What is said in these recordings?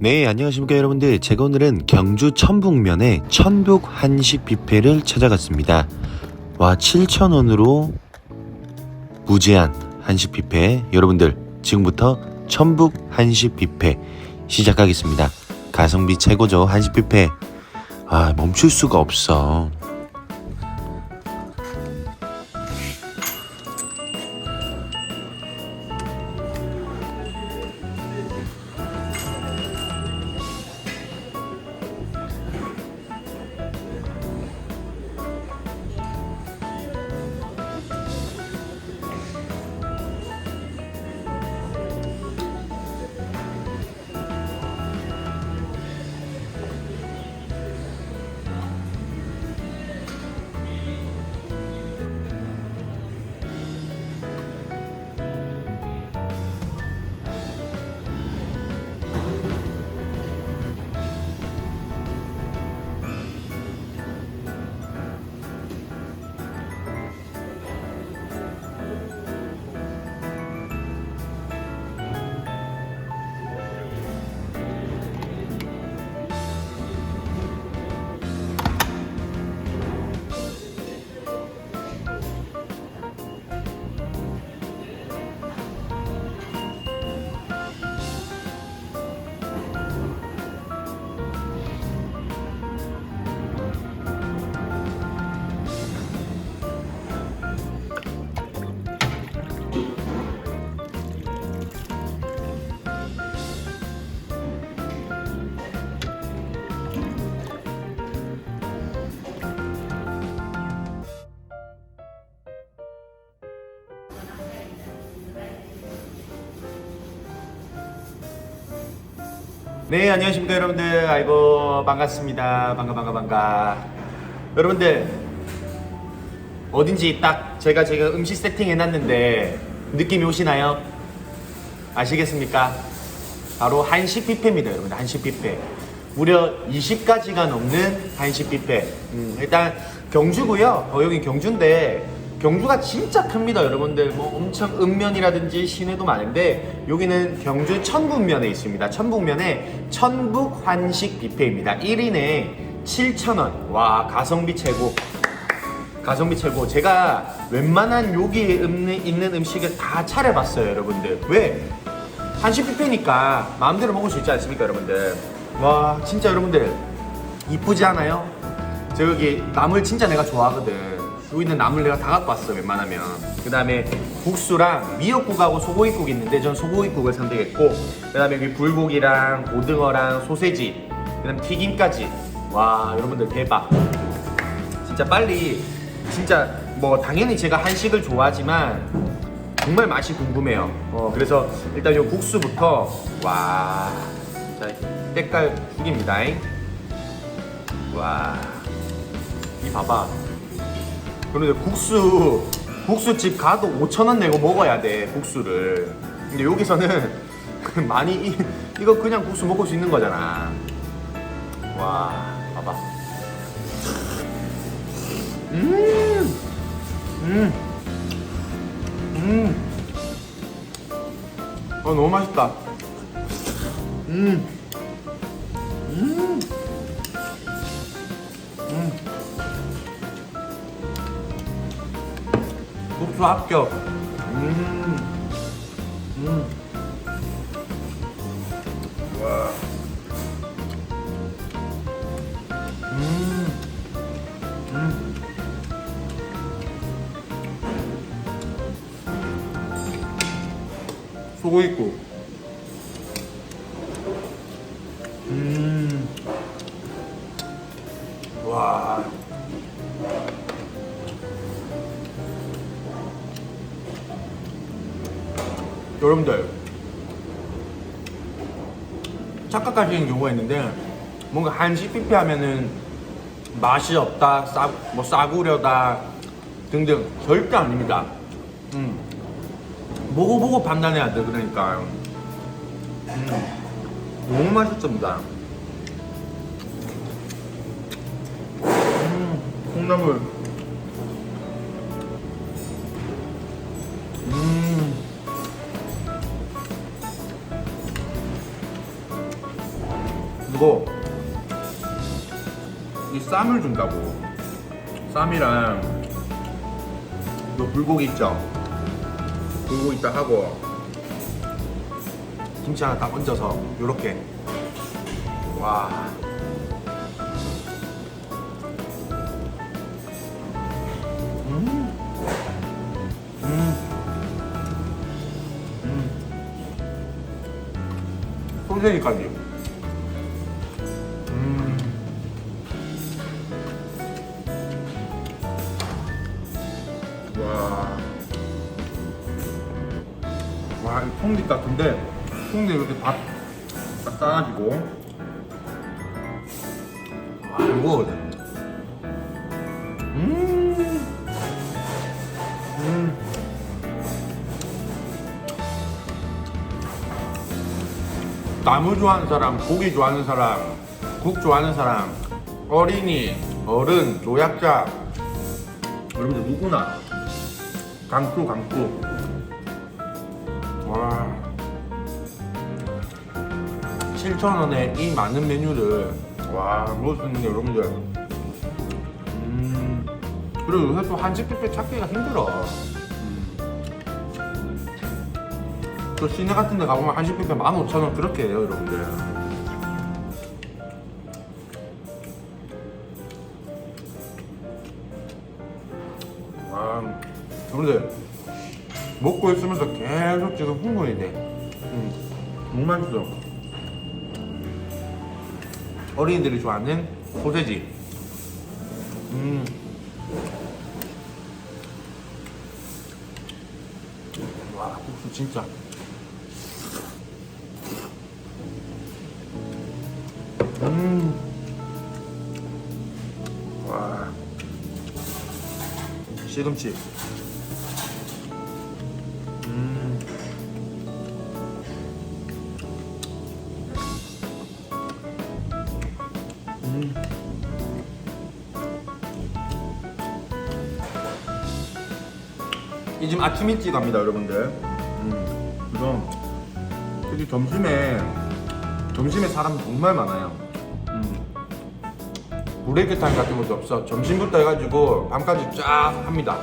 네, 안녕하십니까 여러분들. 제가 오늘은 경주 천북면의 천북 한식 뷔페를 찾아갔습니다. 와, 7,000원으로 무제한 한식 뷔페. 여러분들, 지금부터 천북 한식 뷔페 시작하겠습니다. 가성비 최고죠, 한식 뷔페. 아, 멈출 수가 없어. 네 안녕하십니까 여러분들. 아이고 반갑습니다. 반가 반가 반가. 여러분들 어딘지 딱 제가 제가 음식 세팅 해놨는데 느낌이 오시나요? 아시겠습니까? 바로 한식 뷔페입니다 여러분들. 한식 뷔페. 무려 20가지가 넘는 한식 뷔페. 음, 일단 경주고요. 어, 여기 경주인데 경주가 진짜 큽니다 여러분들. 뭐 엄청 읍면이라든지 시내도 많은데 여기는 경주 천북면에 있습니다. 천북면에 천북 한식 뷔페입니다. 1인에 7,000원. 와 가성비 최고. 가성비 최고. 제가 웬만한 여기에 있는, 있는 음식을 다 차려봤어요 여러분들. 왜? 한식 뷔페니까 마음대로 먹을 수 있지 않습니까 여러분들? 와 진짜 여러분들 이쁘지 않아요? 저 여기 나물 진짜 내가 좋아하거든 여기 있는 나물 내가 다 갖고 왔어 웬만하면 그 다음에 국수랑 미역국하고 소고기국 있는데 전 소고기국을 선택했고 그 다음에 여기 불고기랑 고등어랑 소세지 그 다음 튀김까지 와 여러분들 대박 진짜 빨리 진짜 뭐 당연히 제가 한식을 좋아하지만 정말 맛이 궁금해요. 어 그래서 일단 이 국수부터 와, 자 때깔 죽입니다. 와, 이 봐봐. 그런데 국수 국수집 가도 5천 원 내고 먹어야 돼 국수를. 근데 여기서는 많이 이, 이거 그냥 국수 먹을 수 있는 거잖아. 와, 봐봐. 음, 음, 음. 어 너무 맛있다. 음, 음, 국수 합격. 음, 음. 와. 음. 음. 소고기국. 여러분들 착각하시는 경우가 있는데 뭔가 한식 뷔페 하면은 맛이 없다, 싸, 뭐 싸구려다 등등 절대 아닙니다. 음. 보고 보고 판단해야 돼 그러니까. 음. 너무 맛있습니다. 음, 콩나물. 그리고 이 쌈을 준다고. 쌈이랑 요 불고기 있죠? 불고기 딱 하고 김치 하나 딱 얹어서 요렇게. 와. 소세지까지 통닭 같은데, 통닭 이렇게 밥 딱 싸가지고. 와 이거거든 음. 음. 나물 좋아하는 사람, 고기 좋아하는 사람, 국 좋아하는 사람, 어린이, 어른, 노약자 여러분들 누구나 강추 강추. 7,000원에 이 많은 메뉴를 와, 먹을 수 있는 게 여러분들. 음, 그리고 요새 또 한식 뷔페 찾기가 힘들어 음. 또 시내 같은 데 가보면 한식 뷔페 15,000원 그렇게 해요 여러분들 와. 여러분들 먹고 있으면서 계속 지금 흥분이 돼 음. 너무 맛있어. 어린이들이 좋아하는 소세지 음. 와 국수 진짜 음. 와. 시금치 아침 일찍 갑니다 여러분들 음. 그래서 특히 점심에 점심에 사람 정말 많아요 음. 브레이크 타임 같은 것도 없어 점심부터 해가지고 밤까지 쫙 합니다.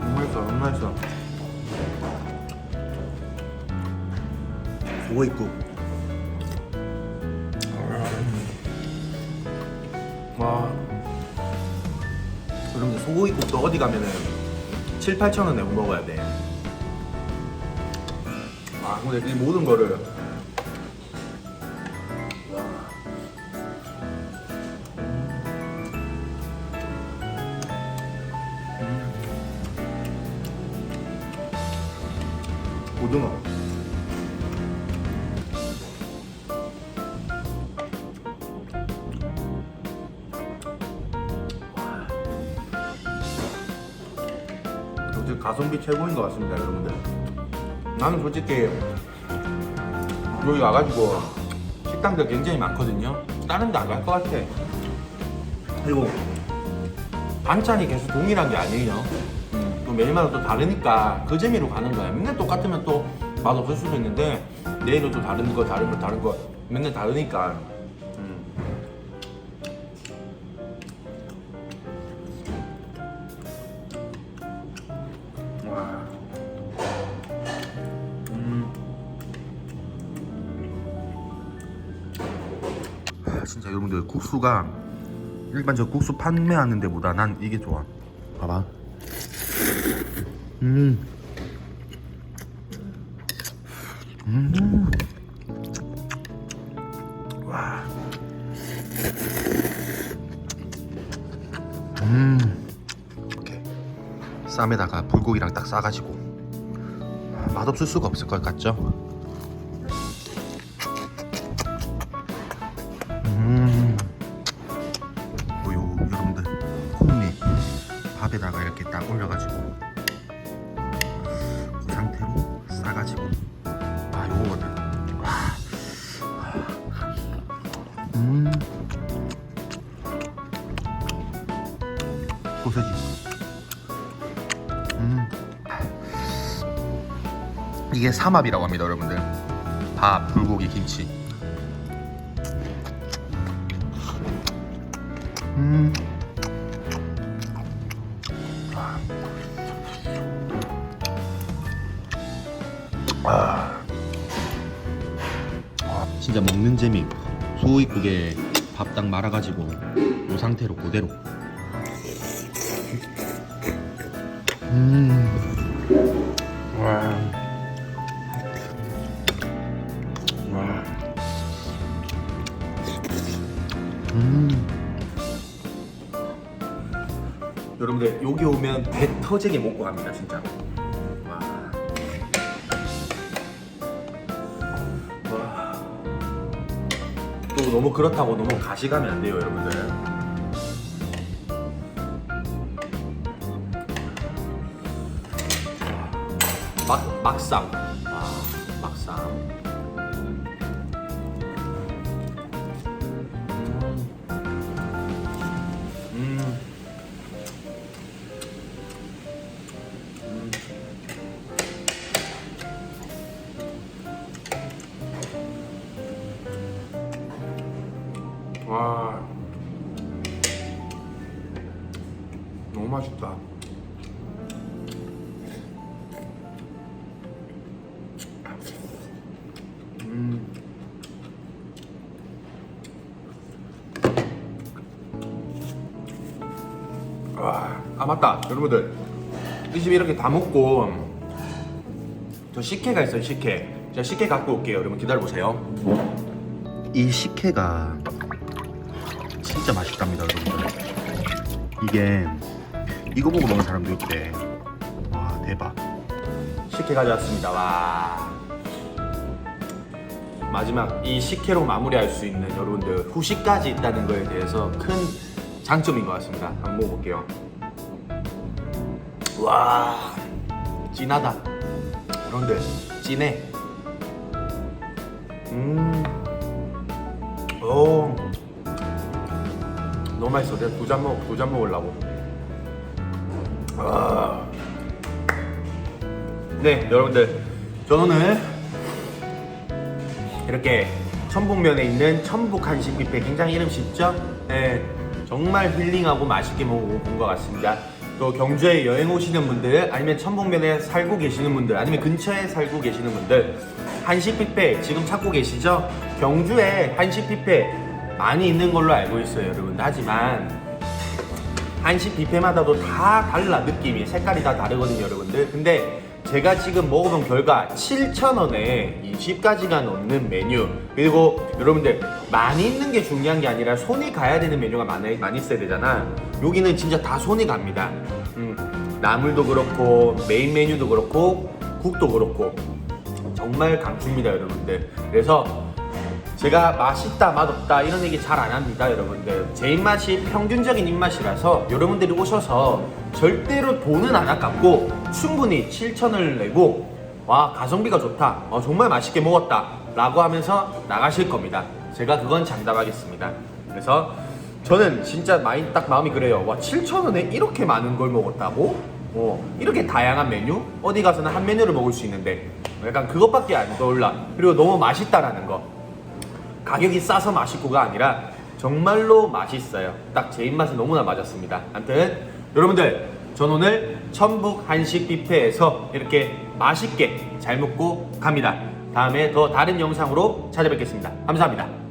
너무 맛있어 너무 맛있어 소고기국. 와. 여러분들 소고기국도 어디 가면은 7, 8천 원 내고 먹어야 돼. 아, 근데 이 모든 거를 요즘 가성비 최고인 것 같습니다, 여러분들. 나는 솔직히 여기 와가지고 식당들 굉장히 많거든요. 다른 데 안 갈 것 같아. 그리고 반찬이 계속 동일한 게 아니에요. 음, 또 매일마다 또 다르니까 그 재미로 가는 거야. 맨날 똑같으면 또 맛없을 수도 있는데 내일은 또 다른 거, 다른 거, 다른 거 맨날 다르니까. 국수가 일반 저 국수 판매하는 데보다 난 이게 좋아. 봐봐. 음. 음. 와. 음. 이렇게 쌈에다가 불고기랑 딱 싸가지고 아, 맛없을 수가 없을 것 같죠? 밥에다가 이렇게 딱 올려가지고 그 상태로 싸가지고 아 요거거든. 와. 음. 소세지. 음. 이게 삼합이라고 합니다, 여러분들. 밥, 불고기, 김치. 진짜 먹는 재미 소 이쁘게 밥 딱 말아가지고 이 상태로 그대로 음. 와. 와. 음. 여러분들 여기 오면 배 터지게 먹고 갑니다 진짜. 너무 그렇다고 너무 가시가면 안 돼요 여러분들. 막 막상. 와 막상. 아 맞다 여러분들 이 집에 이렇게 다 먹고 저 식혜가 있어요 식혜 제가 식혜 갖고 올게요 여러분 기다려보세요 이 식혜가 진짜 맛있답니다, 여러분들. 이게 이거 보고 먹는 사람도 있대. 와, 대박. 식혜 가져왔습니다. 와. 마지막 이 식혜로 마무리할 수 있는 여러분들 후식까지 있다는 거에 대해서 큰 장점인 것 같습니다. 한번 먹어볼게요. 와, 진하다. 여러분들 진해. 음, 오, 너무 맛있어. 내가 두 잔 먹, 두잔 먹으려고. 아. 네, 여러분들, 저는 오늘 이렇게 천북면에 있는 천북 한식 뷔페 굉장히 이름 쉽죠? 네, 정말 힐링하고 맛있게 먹어본 것 같습니다. 또 경주에 여행 오시는 분들, 아니면 천북면에 살고 계시는 분들, 아니면 근처에 살고 계시는 분들, 한식 뷔페 지금 찾고 계시죠? 경주에 한식 뷔페 많이 있는 걸로 알고 있어요, 여러분. 하지만 한식 뷔페마다도 다 달라 느낌이 색깔이 다 다르거든요 여러분들 근데 제가 지금 먹어본 결과 7,000원에 20가지가 넘는 메뉴. 그리고 여러분들 많이 있는 게 중요한 게 아니라 손이 가야 되는 메뉴가 많이, 많이 있어야 되잖아. 여기는 진짜 다 손이 갑니다. 음, 나물도 그렇고 메인 메뉴도 그렇고 국도 그렇고. 정말 강추입니다 여러분들. 그래서 제가 맛있다 맛없다 이런 얘기 잘 안 합니다 여러분들 제 입맛이 평균적인 입맛이라서 여러분들이 오셔서 절대로 돈은 안 아깝고 충분히 7천을 내고 와 가성비가 좋다 어, 정말 맛있게 먹었다 라고 하면서 나가실 겁니다. 제가 그건 장담하겠습니다. 그래서 저는 진짜 많이 딱 마음이 그래요. 와 7천원에 이렇게 많은 걸 먹었다고? 어, 이렇게 다양한 메뉴? 어디 가서는 한 메뉴를 먹을 수 있는데 약간 그것밖에 안 떠올라. 그리고 너무 맛있다라는 거 가격이 싸서 맛있고가 아니라 정말로 맛있어요. 딱 제 입맛에 너무나 맞았습니다. 아무튼 여러분들 전 오늘 천북 한식 뷔페에서 이렇게 맛있게 잘 먹고 갑니다. 다음에 더 다른 영상으로 찾아뵙겠습니다. 감사합니다.